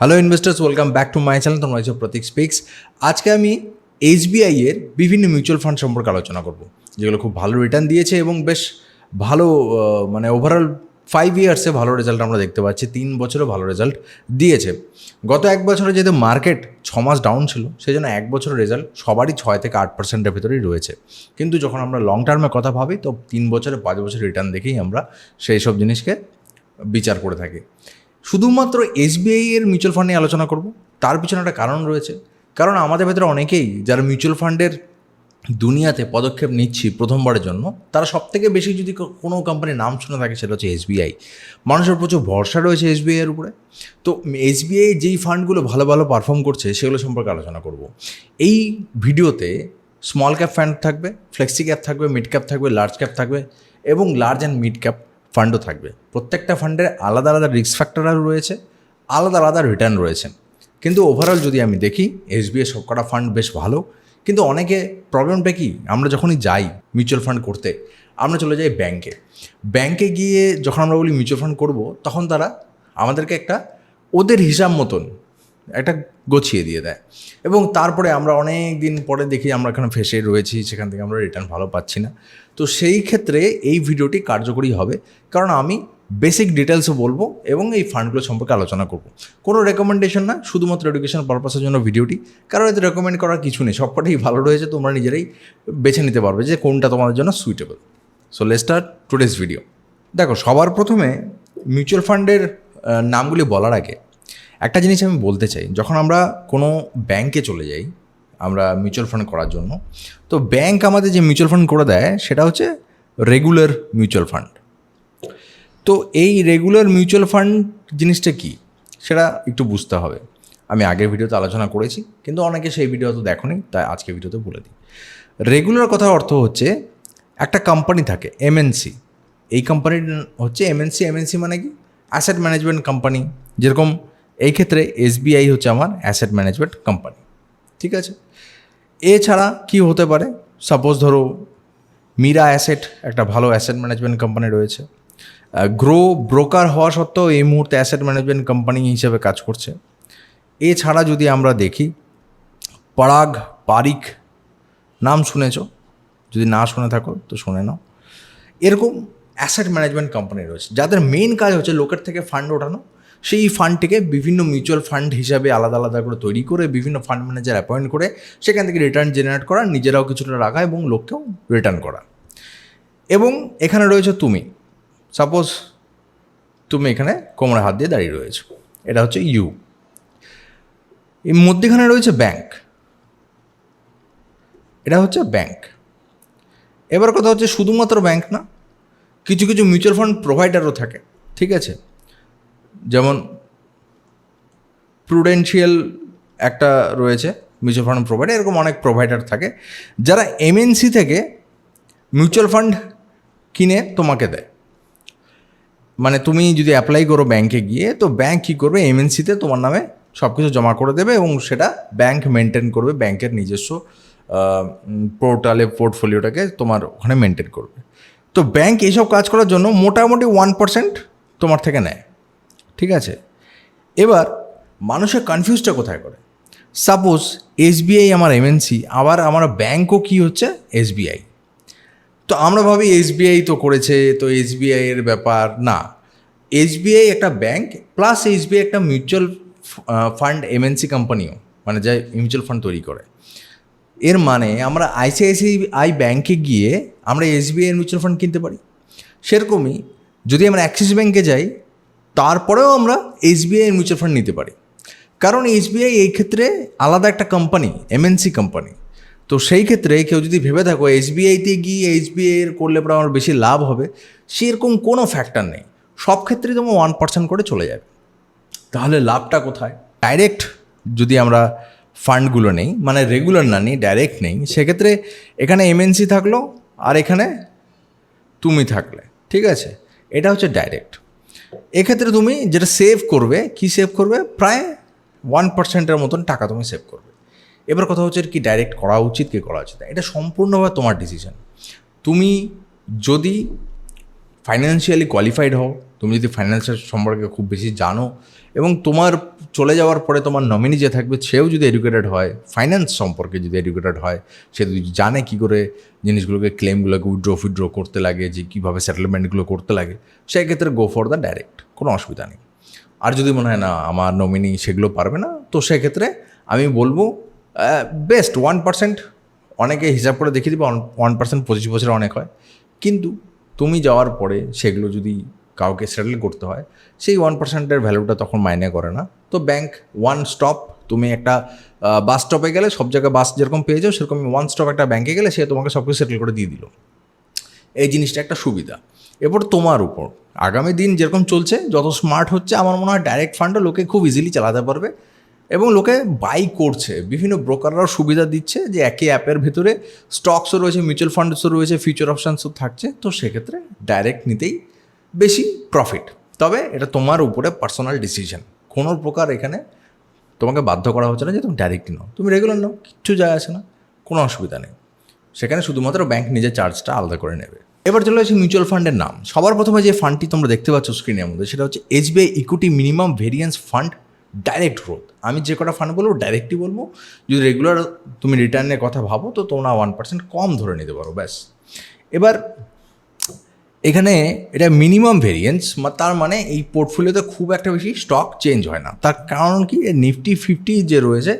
Hello investors welcome back to my channel তোমরা হচ্ছে প্রতীক speaks আজকে আমি এসবিআই এর বিভিন্ন মিউচুয়াল ফান্ড সম্পর্কে আলোচনা করব, যেগুলো খুব ভালো রিটার্ন দিয়েছে এবং বেশ ভালো মানে ওভারঅল ফাইভ ইয়ার্সে ভালো রেজাল্ট আমরা দেখতে পাচ্ছি, তিন বছরে ভালো রেজাল্ট দিয়েছে। গত এক বছরে যেহেতু মার্কেট ছ মাস ডাউন ছিল সেই জন্য এক বছরের রেজাল্ট সবারই ছয় থেকে আট পার্সেন্টের ভেতরেই রয়েছে। কিন্তু যখন আমরা লং টার্মে কথা ভাবি, তো তিন বছরে পাঁচ বছর রিটার্ন দেখেই আমরা সেই সব জিনিসকে বিচার করে থাকি। শুধুমাত্র এসবিআই এর মিউচুয়াল ফান্ড নিয়ে আলোচনা করব। তার পিছনে একটা কারণ রয়েছে। কারণ আমাদের ভেতরে অনেকেই যারা মিউচুয়াল ফান্ডের দুনিয়াতে পদক্ষেপ নিচ্ছি প্রথমবারের জন্য, তারা সব থেকে বেশি যদি কোনো কোম্পানির নাম শুনে থাকে সেটা হচ্ছে এসবিআই মানুষের প্রচুর ভরসা রয়েছে এসবিআই এর উপরে। তো এসবিআই যেই ফান্ডগুলো ভালো ভালো পারফর্ম করছে, সেগুলো সম্পর্কে আলোচনা করব। এই ভিডিওতে স্মল ক্যাপ ফান্ড থাকবে ফ্লেক্সি ক্যাপ থাকবে মিড ক্যাপ থাকবে লার্জ ক্যাপ থাকবে এবং লার্জ অ্যান্ড মিড ক্যাপ ফান্ডও থাকবে। প্রত্যেকটা ফান্ডের আলাদা আলাদা রিস্ক ফ্যাক্টরও রয়েছে, আলাদা আলাদা রিটার্ন রয়েছে। কিন্তু ওভারঅল যদি আমি দেখি এসবিআই সবকটা ফান্ড বেশ ভালো। কিন্তু অনেকে প্রবলেমটা কি? আমরা যখনই যাই মিউচুয়াল ফান্ড করতে, আমরা চলে যাই ব্যাংকে ব্যাংকে গিয়ে যখন আমরা বলি মিউচুয়াল ফান্ড করব, তখন তারা আমাদেরকে একটা ওদের হিসাব মতন একটা গছিয়ে দিয়ে দেয়। এবং তারপরে আমরা অনেক দিন পরে দেখি আমরা এখানে ফেসে রয়েছি, সেখান থেকে আমরা রিটার্ন ভালো পাচ্ছি না। তো সেই ক্ষেত্রে এই ভিডিওটি কার্যকরী হবে। কারণ আমি বেসিক ডিটেলসও বলব এবং এই ফান্ডগুলো সম্পর্কে আলোচনা করব। কোনো রেকমেন্ডেশন না, শুধুমাত্র এডুকেশন পারপাসের জন্য ভিডিওটি। কারণ এতে রেকমেন্ড করার কিছু নেই, সবকটাই ভালো রয়েছে, তোমরা নিজেরাই বেছে নিতে পারবে যে কোনটা তোমাদের জন্য suitable so let's start today's video দেখো, সবার প্রথমে মিউচুয়াল ফান্ডের নামগুলি বলার আগে একটা জিনিস আমি বলতে চাই, যখন আমরা কোনো ব্যাংকে চলে যাই, আমরা মিউচুয়াল ফান্ড করার জন্য, তো ব্যাংক আমাদের যে মিউচুয়াল ফান্ড করে দেয়, সেটা হচ্ছে রেগুলার মিউচুয়াল ফান্ড তো এই রেগুলার মিউচুয়াল ফান্ড জিনিসটা কি? সেটা একটু বুঝতে হবে। আমি আগের ভিডিওতে আলোচনা করেছি, কিন্তু অনেকে সেই ভিডিও তো দেখোনি, তাই আজকে ভিডিওতে বলে দিই। রেগুলার কথার অর্থ হচ্ছে, একটা কোম্পানি থাকে এমএনসি এই কোম্পানির হচ্ছে এমএনসি এমএনসি মানে কি? অ্যাসেট ম্যানেজমেন্ট কোম্পানি যেরকম এই ক্ষেত্রে এসবিআই হচ্ছে আমার অ্যাসেট ম্যানেজমেন্ট কোম্পানি ঠিক আছে? এছাড়া কি হতে পারে? সাপোজ ধরো, মীরা অ্যাসেট একটা ভালো অ্যাসেট ম্যানেজমেন্ট কোম্পানি রয়েছে। গ্রো ব্রোকার হওয়া সত্ত্বেও এই মুহূর্তে অ্যাসেট ম্যানেজমেন্ট কোম্পানি হিসেবে কাজ করছে। এছাড়া যদি আমরা দেখি, পরাগ পারিক নাম শুনেছ? যদি না শুনে থাকো, তো শুনে নাও। এরকম অ্যাসেট ম্যানেজমেন্ট কোম্পানি রয়েছে। যাদের মেইন কাজ হচ্ছে লোকের থেকে ফান্ড ওঠানো সেই ফান্ডটিকে বিভিন্ন মিউচুয়াল ফান্ড হিসাবে আলাদা আলাদা করে তৈরি করে বিভিন্ন ফান্ড ম্যানেজার অ্যাপয়েন্ট করে সেখান থেকে রিটার্ন জেনারেট করা, নিজেরাও কিছুটা রাখা এবং লোককেও রিটার্ন করা। এবং এখানে রয়েছে তুমি। সাপোজ তুমি এখানে কোমরে হাত দিয়ে দাঁড়িয়ে রয়েছো। এটা হচ্ছে ইউ এই মধ্যেখানে রয়েছে ব্যাংক এটা হচ্ছে ব্যাংক এবার কথা হচ্ছে শুধুমাত্র ব্যাংক না, কিছু কিছু মিউচুয়াল ফান্ড প্রোভাইডারও থাকে। ঠিক আছে? যেমন প্রুডেন্সিয়াল একটা রয়েছে মিউচুয়াল ফান্ড প্রোভাইডার এরকম অনেক প্রোভাইডার থাকে, যারা এমএনসি থেকে মিউচুয়াল ফান্ড কিনে তোমাকে দেয়। মানে তুমি যদি অ্যাপ্লাই করো ব্যাংকে গিয়ে, তো ব্যাংক কী করবে? এমএনসিতে তোমার নামে সব কিছু জমা করে দেবে এবং সেটা ব্যাংক মেনটেন করবে ব্যাংকের নিজস্ব পোর্টালে পোর্টফোলিওটাকে তোমার ওখানে মেনটেন করবে। তো ব্যাংক এইসব কাজ করার জন্য মোটামুটি ওয়ান পার্সেন্ট তোমার থেকে নেয়। ঠিক আছে? এবার মানুষের কনফিউজটা কোথায় করে? সাপোজ এসবিআই আমার এমএনসি আবার আমার ব্যাংকও কী হচ্ছে? এসবিআই তো আমরা ভাবি এসবিআই তো করেছে, তো এসবিআই এর ব্যাপার, না। এসবিআই একটা ব্যাংক প্লাস এসবিআই একটা মিউচুয়াল ফান্ড এমএনসি কোম্পানিও মানে যা মিউচুয়াল ফান্ড তৈরি করে। এর মানে আমরা আইসিআইসিআই ব্যাংকে গিয়ে আমরা এসবিআই এর মিউচুয়াল ফান্ড কিনতে পারি। সেরকমই যদি আমরা অ্যাক্সিস ব্যাংকে যাই তারপরেও আমরা এসবিআই মিউচুয়াল ফান্ড নিতে পারি। কারণ এসবিআই এই ক্ষেত্রে আলাদা একটা কোম্পানি এমএনসি কোম্পানি তো সেই ক্ষেত্রে কেউ যদি ভেবে থাকো এসবিআইতে গিয়ে এসবিআই এর করলে পরে আমার বেশি লাভ হবে, সেরকম কোনো ফ্যাক্টর নেই। সব ক্ষেত্রেই তোমার ওয়ান পার্সেন্ট করে চলে যাবে। তাহলে লাভটা কোথায়? ডাইরেক্ট যদি আমরা ফান্ডগুলো নেই মানে রেগুলার না নিই ডাইরেক্ট নেই, সেক্ষেত্রে এখানে এমএনসি থাকল আর এখানে তুমি থাকলে, ঠিক আছে? এটা হচ্ছে ডাইরেক্ট এক্ষেত্রে তুমি যেটা সেভ করবে, কি সেভ করবে? প্রায় ওয়ান পার্সেন্টের মতন টাকা তুমি সেভ করবে। এবার কথা হচ্ছে কি ডাইরেক্ট করা উচিত, কি করা উচিত এটা সম্পূর্ণভাবে তোমার ডিসিশন তুমি যদি ফাইন্যান্সিয়ালি কোয়ালিফাইড হও তুমি যদি ফাইন্যান্সের সম্পর্কে খুব বেশি জানো এবং তোমার চলে যাওয়ার পরে তোমার নমিনি যে থাকবে, সেও যদি এডুকেটেড হয় ফাইন্যান্স সম্পর্কে যদি এডুকেটেড হয়, সে যদি জানে কী করে জিনিসগুলোকে ক্লেমগুলোকে উইড্রো ফিড্রো করতে লাগে, যে কীভাবে সেটেলমেন্টগুলো করতে লাগে সেই ক্ষেত্রে গো ফর দ্য ডাইরেক্ট কোনো অসুবিধা নেই। আর যদি মনে হয় না, আমার নমিনি সেগুলো পারবে না, তো সেক্ষেত্রে আমি বলব বেস্ট ওয়ান পার্সেন্ট অনেকে হিসাব করে দেখিয়ে দিবে ওয়ান পার্সেন্ট পঁচিশ বছরে অনেক হয়। কিন্তু তুমি যাওয়ার পরে সেগুলো যদি কাউকে সেটেল করতে হয়, সেই ওয়ান পার্সেন্টের ভ্যালুটা তখন মাইনে করে না। তো ব্যাংক ওয়ান স্টপ তুমি একটা বাস স্টপে গেলে সব জায়গায় বাস যেরকম পেয়ে যাও, সেরকম ওয়ান স্টপ একটা ব্যাংকে গেলে সে তোমাকে সব কিছু সেটেল করে দিয়ে দিল। এই জিনিসটা একটা সুবিধা। এরপর তোমার উপর, আগামী দিন যেরকম চলছে, যত স্মার্ট হচ্ছে, আমার মনে হয় ডাইরেক্ট ফান্ডও লোকে খুব ইজিলি চালাতে পারবে। এবং লোকে বাই করছে, বিভিন্ন ব্রোকাররাও সুবিধা দিচ্ছে যে একই অ্যাপের ভেতরে স্টকসও রয়েছে মিউচুয়াল ফান্ডসও রয়েছে ফিউচার অপশানসও থাকছে। তো সেক্ষেত্রে ডাইরেক্ট নিতেই বেশি প্রফিট তবে এটা তোমার উপরে পার্সোনাল ডিসিশন কোনো প্রকার এখানে তোমাকে বাধ্য করা হচ্ছে না যে তুমি ডাইরেক্ট নাও। তুমি রেগুলার নাও, কিচ্ছু যায় আসে না, কোনো অসুবিধা নেই। সেখানে শুধুমাত্র ব্যাংক নিজের চার্জটা আলাদা করে নেবে। এবার চলে আসি মিউচুয়াল ফান্ডের নাম। সবার প্রথমে যে ফান্ডটি তোমরা দেখতে পাচ্ছ স্ক্রিনের মধ্যে, সেটা হচ্ছে SBI equity minimum variance fund direct growth আমি যে কটা ফান্ড বলব ডাইরেক্টই বলব। যদি রেগুলার তুমি রিটার্নের কথা ভাবো, তো তোমরা ওয়ান পার্সেন্ট কম ধরে নিতে পারো, ব্যাস। এবার এখানে এটা মিনিমাম ভেরিয়েন্স তার মানে এই পোর্টফোলিওতে খুব একটা বেশি স্টক চেঞ্জ হয় না। তার কারণ কি? নিফটি ফিফটি যে রয়েছে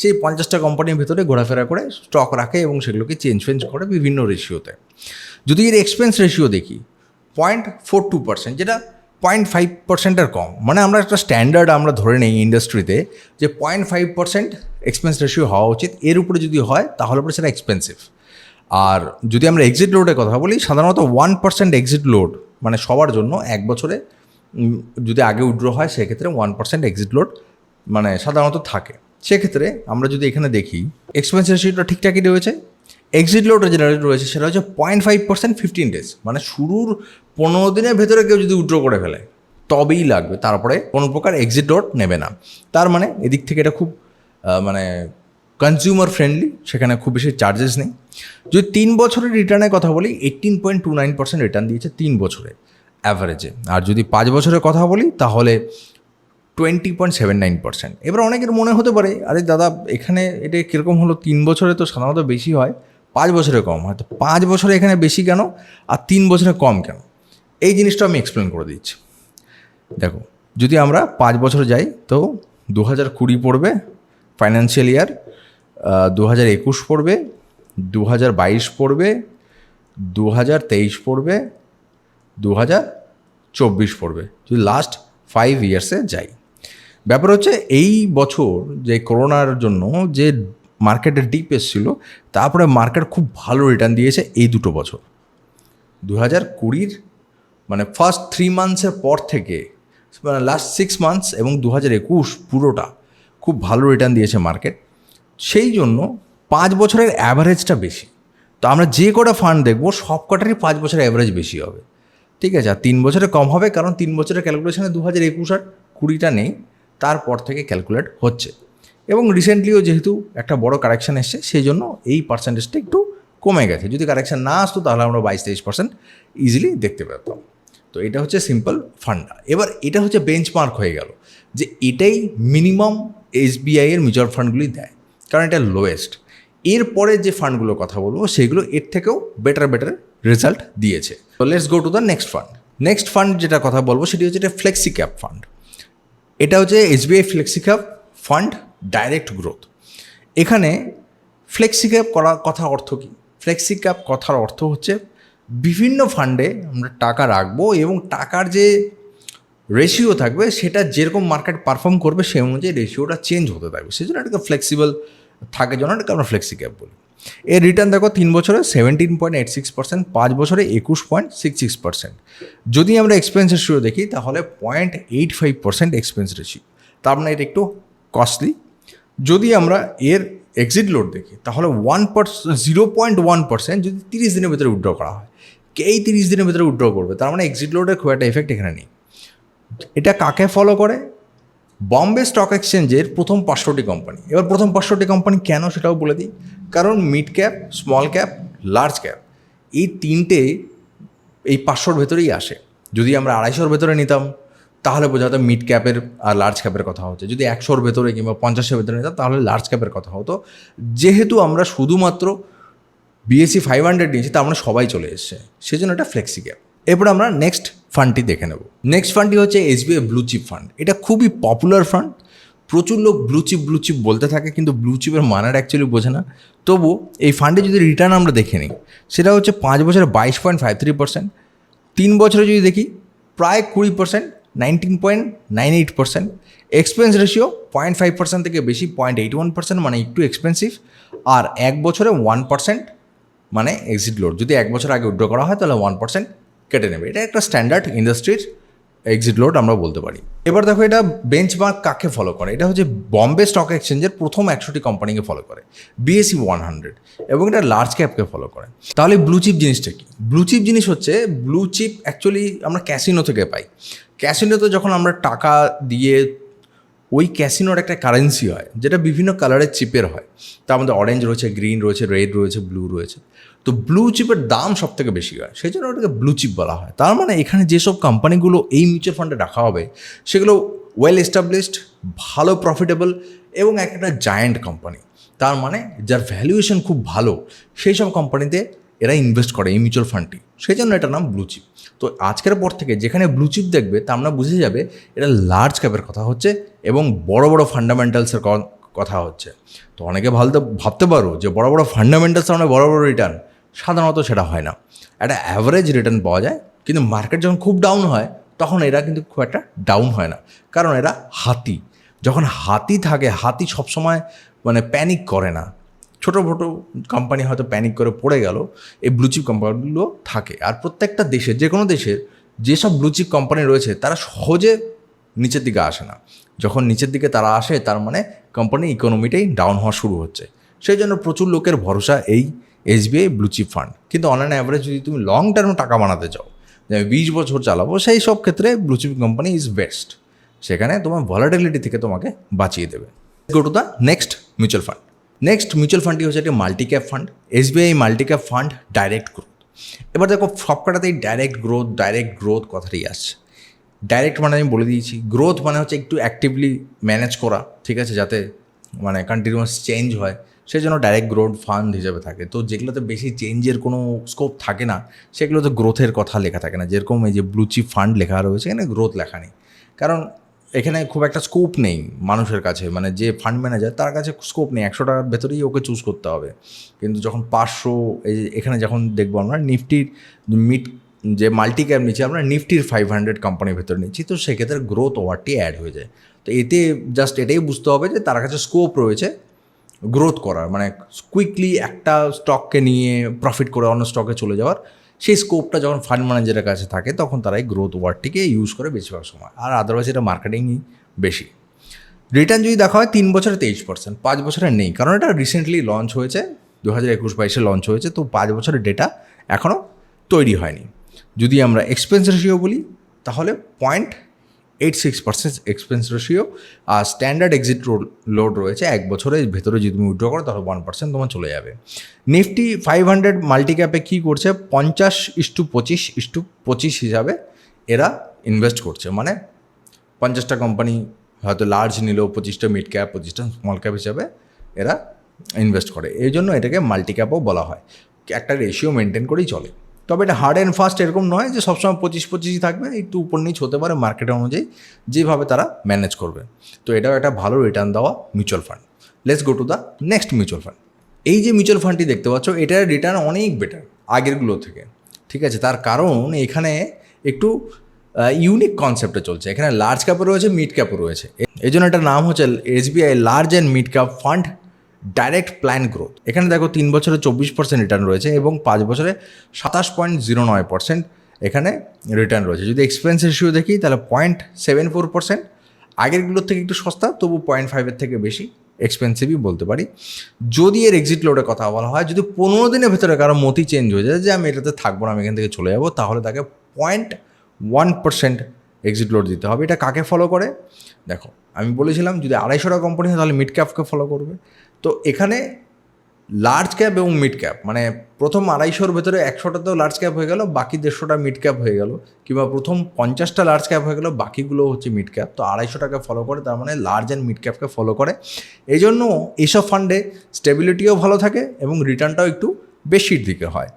সেই পঞ্চাশটা কোম্পানির ভেতরে ঘোরাফেরা করে স্টক রাখে এবং সেগুলোকে চেঞ্জ ফেঞ্জ করে বিভিন্ন রেশিওতে যদি এর এক্সপেন্স রেশিও দেখি পয়েন্ট ফোর টু পার্সেন্ট যেটা পয়েন্ট ফাইভ পার্সেন্টের কম মানে আমরা একটা স্ট্যান্ডার্ড আমরা ধরে নেই ইন্ডাস্ট্রিতে যে point five percent expense ratio হওয়া উচিত। এর উপরে যদি হয়, তাহলে পরে সেটা এক্সপেন্সিভ আর যদি আমরা এক্সিট লোডের কথা বলি, সাধারণত ওয়ান পার্সেন্ট এক্সিট লোড মানে সবার জন্য এক বছরে যদি আগে উইড্র হয়, সেক্ষেত্রে ওয়ান পার্সেন্ট এক্সিট লোড মানে সাধারণত থাকে। সেক্ষেত্রে আমরা যদি এখানে দেখি এক্সপেন্স রেশিওটা ঠিকঠাকই রয়েছে। এক্সিট লোডের যেটা রয়েছে, সেটা হচ্ছে point five percent fifteen days মানে শুরুর পনেরো দিনের ভেতরে কেউ যদি উইড্র করে ফেলে, তবেই লাগবে। তারপরে কোনো প্রকার এক্সিট লোড নেবে না। তার মানে এদিক থেকে এটা খুব মানে কনজিউমার ফ্রেন্ডলি সেখানে খুব বেশি চার্জেস নেই। যদি তিন বছরের রিটার্নের কথা বলি eighteen point two nine percent return দিয়েছে তিন বছরে অ্যাভারেজে আর যদি পাঁচ বছরের কথা বলি, তাহলে twenty point seven nine percent এবার অনেকের মনে হতে পারে, আরে দাদা, এখানে এটা কীরকম হলো? তিন বছরে তো সাধারণত বেশি হয়, পাঁচ বছরে কম হয়। তো পাঁচ বছরে এখানে বেশি কেন? আর তিন বছরে কম কেন? এই জিনিসটা আমি এক্সপ্লেন করে দিচ্ছি। দেখো, যদি আমরা পাঁচ বছর যাই, তো দু হাজার কুড়ি পড়বে ফাইন্যান্সিয়াল ইয়ার দু হাজার একুশ পড়বে দু হাজার বাইশ পড়বে দু হাজার তেইশ পড়বে দু হাজার চব্বিশ পড়বে। যদি লাস্ট ফাইভ ইয়ার্সে যাই। ব্যাপার হচ্ছে এই বছর যে করোনার জন্য যে মার্কেটের ডিপ এসেছিল, তারপরে মার্কেট খুব ভালো রিটার্ন দিয়েছে এই দুটো বছর। দু হাজার কুড়ির মানে ফার্স্ট থ্রি মান্থসের পর থেকে মানে লাস্ট সিক্স মান্থস এবং দু হাজার একুশ পুরোটা খুব ভালো রিটার্ন দিয়েছে মার্কেট সেই জন্য পাঁচ বছরের অ্যাভারেজটা বেশি। তো আমরা যে কটা ফান্ড দেখব, সব কটারই পাঁচ বছরের অ্যাভারেজ বেশি হবে। ঠিক আছে? আর তিন বছরে কম হবে কারণ তিন বছরের ক্যালকুলেশনে দু হাজার একুশ আর কুড়িটা নেই। তারপর থেকে ক্যালকুলেট হচ্ছে। এবং রিসেন্টলিও যেহেতু একটা বড় কারেকশান এসছে, সেই জন্য এই পার্সেন্টেজটা একটু কমে গেছে। যদি কারেকশান না আসতো, তাহলে আমরা বাইশ তেইশ পার্সেন্ট ইজিলি দেখতে পেতাম তো এটা হচ্ছে সিম্পল ফান্ডা এবার এটা হচ্ছে বেঞ্চমার্ক হয়ে গেল যে এটাই মিনিমাম এসবিআই এর মিউচুয়াল ফান্ডগুলি দেয়। কারণ এটা লোয়েস্ট এরপরে যে ফান্ডগুলোর কথা বলব, সেগুলো এর থেকেও বেটার বেটার রেজাল্ট দিয়েছে। তো let's go to the next fund next fund যেটা কথা বলব, সেটি হচ্ছে এটা ফ্লেক্সি ক্যাপ ফান্ড এটা হচ্ছে SBI flexi cap fund direct growth এখানে ফ্লেক্সি ক্যাপ করার কথা অর্থ কী? ফ্লেক্সি ক্যাপ কথার অর্থ হচ্ছে বিভিন্ন ফান্ডে আমরা টাকা রাখব এবং টাকার যে রেশিও থাকবে, সেটা যেরকম মার্কেট পারফর্ম করবে, সেই অনুযায়ী রেশিওটা চেঞ্জ হতে থাকবে। সেই জন্য এটাকে ফ্লেক্সিবল থাকে জন্য এটাকে আমরা ফ্লেক্সি ক্যাপ বলি। এর রিটার্ন দেখো তিন বছরে seventeen point eight six percent পাঁচ বছরে একুশ পয়েন্ট সিক্স সিক্স পার্সেন্ট যদি আমরা এক্সপেন্স রেশিও দেখি, তাহলে point eight five percent expense ratio তার মানে এটা একটু কস্টলি যদি আমরা এর এক্সিট লোড দেখি, তাহলে one percent zero point one percent যদি তিরিশ দিনের ভিতরে উইড্র করা হয়। এই তিরিশ দিনের ভিতরে উইড্র করবে? তার মানে এক্সিট লোডের খুব একটা এফেক্ট এখানে নেই। এটা কাকে ফলো করে? বম্বে স্টক এক্সচেঞ্জের প্রথম পাঁচশোটি কোম্পানি এবার প্রথম পাঁচশোটি কোম্পানি কেন সেটাও বলে দিই। কারণ mid cap small cap large cap এই তিনটে এই পাঁচশোর ভেতরেই আসে। যদি আমরা আড়াইশোর ভেতরে নিতাম, তাহলে বোঝাতো মিড ক্যাপের আর লার্জ ক্যাপের কথা হচ্ছে। যদি একশোর ভেতরে কিংবা পঞ্চাশের ভেতরে নিতাম, তাহলে লার্জ ক্যাপের কথা হতো। যেহেতু আমরা শুধুমাত্র বিএসসি ফাইভ হান্ড্রেড নিয়েছি, তা আমরা সবাই চলে এসছে। সেজন্য এটা ফ্লেক্সি ক্যাপ এরপর আমরা নেক্সট ফান্ডটি দেখে নেব। নেক্সট ফান্ডটি হচ্ছে এসবিআই ব্লু চিপ ফান্ড এটা খুবই পপুলার ফান্ড প্রচুর লোক ব্লু চিপ ব্লু চিপ বলতে থাকে, কিন্তু ব্লু চিপের মানার অ্যাকচুয়ালি বোঝে না। তবু এই ফান্ডে যদি রিটার্ন আমরা দেখে নিই, সেটা হচ্ছে পাঁচ বছরে বাইশ পয়েন্ট ফাইভ থ্রি পার্সেন্ট তিন বছরে যদি দেখি, প্রায় কুড়ি percent nineteen point nine eight percent expense ratio point five percent থেকে বেশি পয়েন্ট এইট ওয়ান পার্সেন্ট মানে একটু এক্সপেন্সিভ আর এক বছরে ওয়ান পার্সেন্ট মানে এক্সিট লোড যদি এক বছর আগে উইড্রো করা হয়, তাহলে ওয়ান পার্সেন্ট কেটে নেবে। এটা একটা স্ট্যান্ডার্ড ইন্ডাস্ট্রির এক্সিট লোড আমরা বলতে পারি। এবার দেখো এটা বেঞ্চমার্ক কাকে ফলো করে? এটা হচ্ছে বম্বে স্টক এক্সচেঞ্জের প্রথম একশোটি কোম্পানিকে ফলো করে বিএসসি ওয়ান হান্ড্রেড এবং এটা লার্জ ক্যাপকে ফলো করে। তাহলে ব্লু চিপ জিনিসটা কি? ব্লু চিপ জিনিস হচ্ছে ব্লু চিপ অ্যাকচুয়ালি আমরা ক্যাসিনো থেকে পাই। ক্যাসিনোতে যখন আমরা টাকা দিয়ে ওই ক্যাসিনোর একটা কারেন্সি হয়, যেটা বিভিন্ন কালারের চিপের হয়, তার মধ্যে অরেঞ্জ রয়েছে গ্রিন রয়েছে রেড রয়েছে ব্লু রয়েছে তো ব্লু চিপের দাম সব থেকে বেশি হয়। সেই জন্য ওটাকে ব্লু চিপ বলা হয়। তার মানে এখানে যেসব কোম্পানিগুলো এই মিউচুয়াল ফান্ডে রাখা হবে, সেগুলো ওয়েল এস্টাবলিশড ভালো প্রফিটেবল এবং একটা জায়ান্ট কোম্পানি তার মানে যার ভ্যালুয়েশন খুব ভালো, সেই সব কোম্পানিতে এরা ইনভেস্ট করে এই মিউচুয়াল ফান্ডটি সেই জন্য এটার নাম ব্লু চিপ তো আজকের পর থেকে যেখানে ব্লু চিপ দেখবে, তা আমরা বুঝে যাবে এটা লার্জ ক্যাপের কথা হচ্ছে এবং বড় বড় ফান্ডামেন্টালসের কথা হচ্ছে। তো অনেকে ভাবতে ভাবতে পারো যে বড় বড় ফান্ডামেন্টালস মানে বড় বড় রিটার্ন সাধারণত সেটা হয় না। একটা অ্যাভারেজ রিটার্ন পাওয়া যায়, কিন্তু মার্কেট যখন খুব ডাউন হয়, তখন এরা কিন্তু খুব একটা ডাউন হয় না। কারণ এরা হাতি। যখন হাতি থাকে, হাতি সবসময় মানে প্যানিক করে না। ছোটো ছোটো কোম্পানি হয়তো প্যানিক করে পড়ে গেল, এই ব্লুচিপ কোম্পানিগুলো থাকে। আর প্রত্যেকটা দেশের যে কোনো দেশের যেসব ব্লুচিপ কোম্পানি রয়েছে, তারা সহজে নিচের দিকে আসে না। যখন নিচের দিকে তারা আসে, তার মানে কোম্পানি ইকোনমিটাই ডাউন হওয়া শুরু হচ্ছে। সেই জন্য প্রচুর লোকের ভরসা এই এসবিআই ব্লুচিপ ফান্ড কিন্তু অনলাইন অ্যাভারেজ যদি তুমি লং টার্মে টাকা বানাতে চাও, যে আমি বিশ বছর চালাবো, সেই সব ক্ষেত্রে ব্লুচিপ কোম্পানি ইজ বেস্ট সেখানে তোমার ভলাটিলিটি থেকে তোমাকে বাঁচিয়ে দেবে। Go to the next mutual fund next mutual ফান্ডটি হচ্ছে একটি multi cap fund SBI multi cap fund direct growth এবার দেখো, সবকটাতেই ডাইরেক্ট গ্রোথ ডাইরেক্ট গ্রোথ কথাটাই আসছে। ডাইরেক্ট মানে আমি বলে দিয়েছি। গ্রোথ মানে হচ্ছে একটু অ্যাক্টিভলি ম্যানেজ করা, ঠিক আছে? যাতে মানে কন্টিনিউয়াস চেঞ্জ হয়। সেই জন্য ডাইরেক্ট গ্রোথ ফান্ড হিসেবে থাকে। তো যেগুলোতে বেশি চেঞ্জের কোনো স্কোপ থাকে না, সেগুলোতে গ্রোথের কথা লেখা থাকে না। যেরকম এই যে ব্লু চিপ ফান্ড লেখা রয়েছে, এখানে গ্রোথ লেখা নেই। কারণ এখানে খুব একটা স্কোপ নেই মানুষের কাছে। মানে যে ফান্ড ম্যানেজার তার কাছে স্কোপ নেই। একশো টাকার ভেতরেই ওকে চুজ করতে হবে। কিন্তু যখন পাঁচশো, এই এখানে যখন দেখব আমরা, নিফটির মিড যে মাল্টি ক্যাপ নিচ্ছি আমরা, নিফটির ফাইভ হান্ড্রেড কোম্পানির ভেতরে নিচ্ছি, তো সেক্ষেত্রে গ্রোথ ওভারটি অ্যাড হয়ে যায়। তো এতে জাস্ট এটাই বুঝতে হবে যে তার কাছে স্কোপ রয়েছে। গ্রোথ করার মানে কুইকলি একটা স্টককে নিয়ে প্রফিট করে অন্য স্টকে চলে যাওয়ার, সেই স্কোপটা যখন ফান্ড ম্যানেজারের কাছে থাকে, তখন তারা এই গ্রোথ ওয়ার্ডটিকে ইউজ করে বেশিরভাগ সময়। আর আদারওয়াইজ এটা মার্কেটিংই বেশি। রিটার্ন যদি দেখা হয় তিন বছরে তেইশ পার্সেন্ট পাঁচ বছরে নেই। কারণ এটা রিসেন্টলি লঞ্চ হয়েছে দু হাজার একুশ বাইশে লঞ্চ হয়েছে, তো পাঁচ বছরের ডেটা এখনও তৈরি হয়নি। যদি আমরা এক্সপেন্স রেশিও বলি, তাহলে point eight six percent expense ratio আর স্ট্যান্ডার্ড এক্সিট লোড রয়েছে এক বছরের ভেতরে যদি তুমি উইড্র করো, তাহলে ওয়ান পার্সেন্ট তোমার চলে যাবে। নিফটি ফাইভ হান্ড্রেড মাল্টি ক্যাপে কী করছে? পঞ্চাশ ইস্টু পঁচিশ ইস্টু পঁচিশ হিসাবে এরা ইনভেস্ট করছে। মানে পঞ্চাশটা কোম্পানি হয়তো লার্জ নিলেও পঁচিশটা মিড ক্যাপ পঁচিশটা স্মল ক্যাপ হিসাবে এরা ইনভেস্ট করে। এই জন্য এটাকে মাল্টি ক্যাপও বলা হয়। একটা রেশিও মেনটেন করেই চলে। তবে এটা হার্ড অ্যান্ড ফাস্ট এরকম নয় যে সবসময় পঁচিশ পঁচিশই থাকবে একটু উপর নিচ হতে পারে মার্কেট অনুযায়ী, যেভাবে তারা ম্যানেজ করবে। তো এটাও একটা ভালো রিটার্ন দেওয়া mutual fund let's go to the next mutual fund এই যে মিউচুয়াল ফান্ডটি দেখতে পাচ্ছ, এটার রিটার্ন অনেক বেটার আগেরগুলো থেকে। ঠিক আছে, তার কারণ এখানে একটু ইউনিক কনসেপ্টে চলছে। এখানে লার্জ ক্যাপও রয়েছে মিড ক্যাপও রয়েছে। এই জন্য এটার নাম হচ্ছে SBI large and mid cap fund direct plan growth. এখানে দেখো তিন বছরে চব্বিশ পার্সেন্ট রিটার্ন রয়েছে এবং পাঁচ বছরে সাতাশ পয়েন্ট জিরো নয় পার্সেন্ট এখানে রিটার্ন রয়েছে। যদি এক্সপেন্স রেশিও দেখি, তাহলে পয়েন্ট সেভেন ফোর পার্সেন্ট আগেরগুলোর থেকে একটু সস্তা, তবু পয়েন্ট ফাইভের থেকে বেশি এক্সপেন্সিভই বলতে পারি। যদি এর এক্সিট লোডের কথা বলা হয়, যদি পনেরো দিনের ভেতরে কারও মতি চেঞ্জ হয়ে যায় যে আমি এটাতে থাকব না, আমি এখান থেকে চলে যাব, তাহলে তাকে point one percent exit load দিতে হবে। এটা কাকে ফলো করে? দেখো, আমি বলেছিলাম যদি আড়াইশো টাকা কোম্পানি হয় তাহলে মিড ক্যাপকে ফলো করবে। তো এখানে লার্জ ক্যাপ এবং মিড ক্যাপ মানে প্রথম আড়াইশোর ভেতরে একশোটাতেও লার্জ ক্যাপ হয়ে গেল, বাকি দেড়শোটা মিড ক্যাপ হয়ে গেল। কিংবা প্রথম পঞ্চাশটা লার্জ ক্যাপ হয়ে গেল, বাকিগুলো হচ্ছে মিড ক্যাপ তো আড়াইশোটাকে ফলো করে, তার মানে লার্জ অ্যান্ড মিড ক্যাপকে ফলো করে। এই জন্য এইসব ফান্ডে স্টেবিলিটিও ভালো থাকে এবং রিটার্নটাও একটু বেশির দিকে হয়।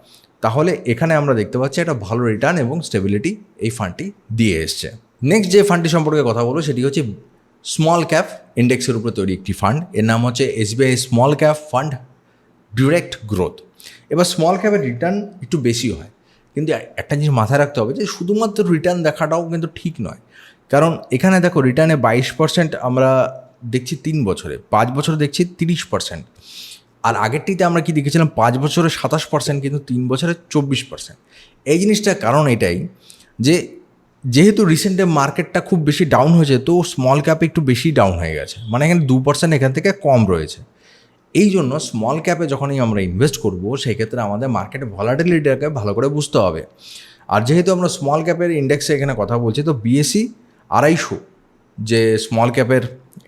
তাহলে এখানে আমরা দেখতে পাচ্ছি একটা ভালো রিটার্ন এবং স্টেবিলিটি এই ফান্ডটি দিয়ে এসছে। নেক্সট যে ফান্ডটি সম্পর্কে কথা বলব সেটি হচ্ছে স্মল ক্যাপ ইন্ডেক্সের উপরে তৈরি একটি ফান্ড এর নাম হচ্ছে SBI small cap fund direct growth এবার স্মল ক্যাপের রিটার্ন একটু বেশি হয়, কিন্তু একটা জিনিস মাথায় রাখতে হবে যে শুধুমাত্র রিটার্ন দেখাটাও কিন্তু ঠিক নয়। কারণ এখানে দেখো রিটার্নে বাইশ পার্সেন্ট আমরা দেখছি তিন বছরে, পাঁচ বছরে দেখছি তিরিশ পার্সেন্ট আর আগেরটিতে আমরা কি দেখেছিলাম? পাঁচ বছরে সাতাশ পার্সেন্ট কিন্তু তিন বছরে চব্বিশ পার্সেন্ট এই জিনিসটার কারণ এটাই যে, যেহেতু রিসেন্টে মার্কেটটা খুব বেশি ডাউন হয়েছে, তো স্মল ক্যাপ একটু বেশি ডাউন হয়ে গেছে। মানে এখানে দু পার্সেন্ট এখান থেকে কম রয়েছে। এই জন্য স্মল ক্যাপে যখনই আমরা ইনভেস্ট করব, সেই ক্ষেত্রে আমাদের মার্কেটে ভলাটিলিটিটাকে ভালো করে বুঝতে হবে। আর যেহেতু আমরা স্মল ক্যাপের ইন্ডেক্সে এখানে কথা বলছি, তো বিএসসি আড়াইশো যে স্মল ক্যাপের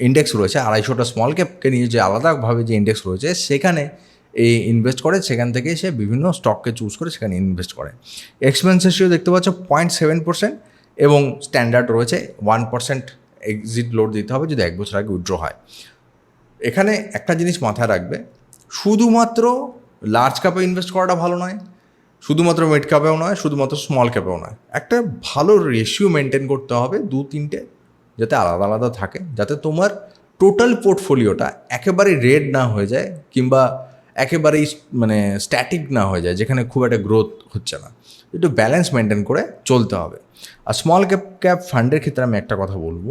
ইন্ডেক্স রয়েছে, আড়াইশোটা স্মল ক্যাপকে নিয়ে যে আলাদাভাবে যে ইন্ডেক্স রয়েছে, সেখানে এই ইনভেস্ট করে, সেখান থেকে সে বিভিন্ন স্টককে চুজ করে সেখানে ইনভেস্ট করে। এক্সপেন্স রেশিও দেখতে পাচ্ছ পয়েন্ট সেভেন পার্সেন্ট এবং স্ট্যান্ডার্ড রয়েছে ওয়ান পার্সেন্ট এক্সিট লোড দিতে হবে যদি এক বছর আগে উইথড্র হয়। এখানে একটা জিনিস মাথায় রাখবে, শুধুমাত্র লার্জ ক্যাপে ইনভেস্ট করাটা ভালো নয়, শুধুমাত্র মিড ক্যাপেও নয়, শুধুমাত্র স্মল ক্যাপেও নয়। একটা ভালো রেশিও মেনটেন করতে হবে দু তিনটে যাতে আলাদা আলাদা থাকে, যাতে তোমার টোটাল পোর্টফোলিওটা একেবারে রেড না হয়ে যায় কিংবা একেবারেই মানে স্ট্যাটিক না হয়ে যায়, যেখানে খুব একটা গ্রোথ হচ্ছে না। একটু ব্যালেন্স মেনটেন করে চলতে হবে। আর স্মল ক্যাপ ক্যাপ ফান্ডের ক্ষেত্রে আমি একটা কথা বলব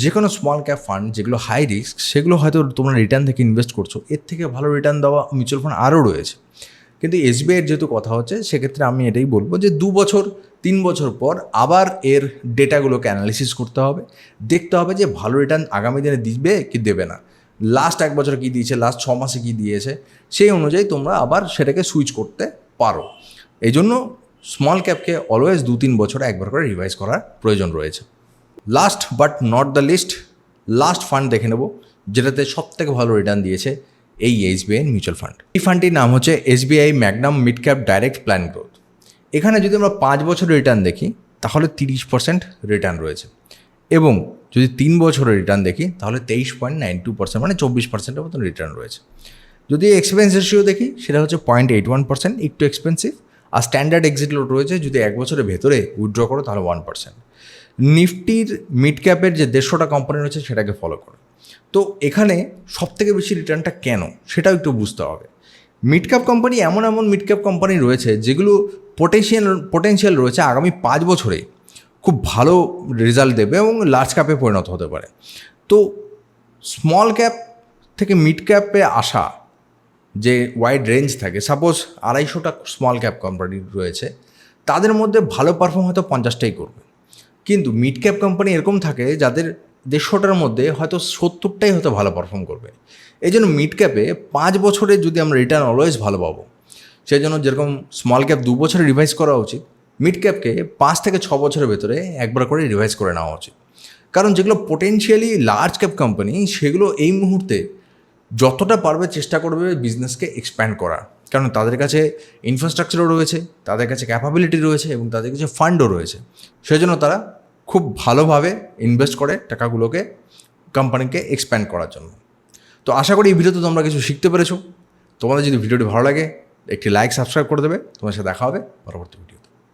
যে কোনো স্মল ক্যাপ ফান্ড যেগুলো হাই রিস্ক সেগুলো হয়তো তোমরা রিটার্ন থেকে ইনভেস্ট করছ, এর থেকে ভালো রিটার্ন দেওয়া মিউচুয়াল ফান্ড আরও রয়েছে। কিন্তু এসবিআইয়ের যেহেতু কথা হচ্ছে, সেক্ষেত্রে আমি এটাই বলব যে দু বছর, তিন বছর পর আবার এর ডেটাগুলোকে অ্যানালিসিস করতে হবে। দেখতে হবে যে ভালো রিটার্ন আগামী দিনে দিবে কি দেবে না। লাস্ট এক বছর কী দিয়েছে লাস্ট ছ মাসে কী দিয়েছে, সেই অনুযায়ী তোমরা আবার সেটাকে সুইচ করতে পারো। এই জন্য স্মল ক্যাপকে অলওয়েজ দু তিন বছরে একবার করে রিভাইজ করার প্রয়োজন রয়েছে। Last but not the least last fund দেখে নেব, যেটাতে সব থেকে ভালো রিটার্ন দিয়েছে এই এসবিআই মিউচুয়াল ফান্ড এই ফান্ডটির নাম হচ্ছে SBI Magnum mid cap direct plan growth এখানে যদি আমরা পাঁচ বছরের রিটার্ন দেখি, তাহলে তিরিশ পার্সেন্ট রিটার্ন রয়েছে। এবং যদি তিন বছরের রিটার্ন দেখি, তাহলে তেইশ পয়েন্ট নাইন টু পার্সেন্ট মানে চব্বিশ পার্সেন্টের মতন রিটার্ন রয়েছে। যদি এক্সপেন্স রেশিও দেখি, সেটা হচ্ছে পয়েন্ট এইট ওয়ান পার্সেন্ট একটু এক্সপেন্সিভ আর স্ট্যান্ডার্ড এক্সিট লোড রয়েছে, যদি এক বছরের ভেতরে উইথড্র করো, তাহলে ওয়ান পার্সেন্ট নিফটির মিড ক্যাপের যে দেড়শোটা কোম্পানি রয়েছে, সেটাকে ফলো করো। তো এখানে সব থেকে বেশি রিটার্নটা কেন? সেটাও একটু বুঝতে হবে। মিড ক্যাপ কোম্পানি এমন এমন মিড ক্যাপ কোম্পানি রয়েছে যেগুলো পোটেন্সিয়াল পোটেন্সিয়াল রয়েছে আগামী পাঁচ বছরে খুব ভালো রেজাল্ট দেবে এবং লার্জ ক্যাপে পরিণত হতে পারে। তো স্মল ক্যাপ থেকে মিড ক্যাপে আসা যে ওয়াইড রেঞ্জ থাকে সাপোজ আড়াইশোটা স্মল ক্যাপ কোম্পানি রয়েছে, তাদের মধ্যে ভালো পারফর্ম হয়তো পঞ্চাশটাই করবে। কিন্তু মিড ক্যাপ কোম্পানি এরকম থাকে যাদের দেড়শোটার মধ্যে হয়তো সত্তরটাই হয়তো ভালো পারফর্ম করবে। এই জন্য মিড ক্যাপে পাঁচ বছরে যদি আমরা রিটার্ন অলওয়েজ ভালো পাবো, সেই জন্য যেরকম স্মল ক্যাপ দু বছরে রিভাইজ করা উচিত মিড ক্যাপকে পাঁচ থেকে ছ বছরের ভেতরে একবার করে রিভাইজ করে নেওয়া উচিত। কারণ যেগুলো পোটেন্সিয়ালি লার্জ ক্যাপ কোম্পানি সেগুলো এই মুহূর্তে যতটা পারবে চেষ্টা করবে বিজনেসকে এক্সপ্যান্ড করার কারণ তাদের কাছে ইনফ্রাস্ট্রাকচারও রয়েছে, তাদের কাছে ক্যাপাবিলিটি রয়েছে এবং তাদের কাছে ফান্ডও রয়েছে। সেজন্য তারা খুব ভালোভাবে ইনভেস্ট করে টাকাগুলোকে কোম্পানিকে এক্সপ্যান্ড করার জন্য। তো আশা করি এই ভিডিওতে তোমরা কিছু শিখতে পেরেছ। তোমাদের যদি ভিডিওটি ভালো লাগে, একটি লাইক সাবস্ক্রাইব করে দেবে। তোমার সাথে দেখা হবে পরবর্তী ভিডিও